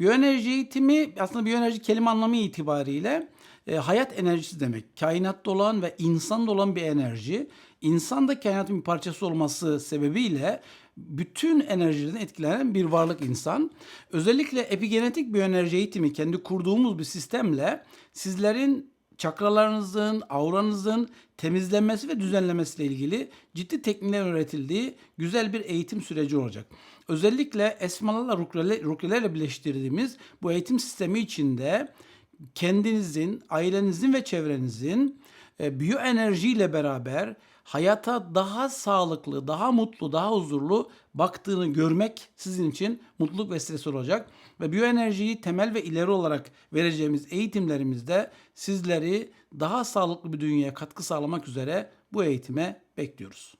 Biyoenerji eğitimi aslında biyoenerji kelime anlamı itibariyle e, hayat enerjisi demek. Kainatta olan ve insanda olan bir enerji. İnsan da kainatın bir parçası olması sebebiyle bütün enerjiden etkilenen bir varlık insan. Özellikle epigenetik biyoenerji eğitimi kendi kurduğumuz bir sistemle sizlerin çakralarınızın, auranızın temizlenmesi ve düzenlemesiyle ilgili ciddi teknikler öğretildiği güzel bir eğitim süreci olacak. Özellikle esmalarla rukyelerle birleştirdiğimiz bu eğitim sistemi içinde kendinizin, ailenizin ve çevrenizin e, biyoenerjiyle beraber hayata daha sağlıklı, daha mutlu, daha huzurlu baktığını görmek sizin için mutluluk vesilesi olacak. Ve biyoenerjiyi temel ve ileri olarak vereceğimiz eğitimlerimizde sizleri daha sağlıklı bir dünyaya katkı sağlamak üzere bu eğitime bekliyoruz.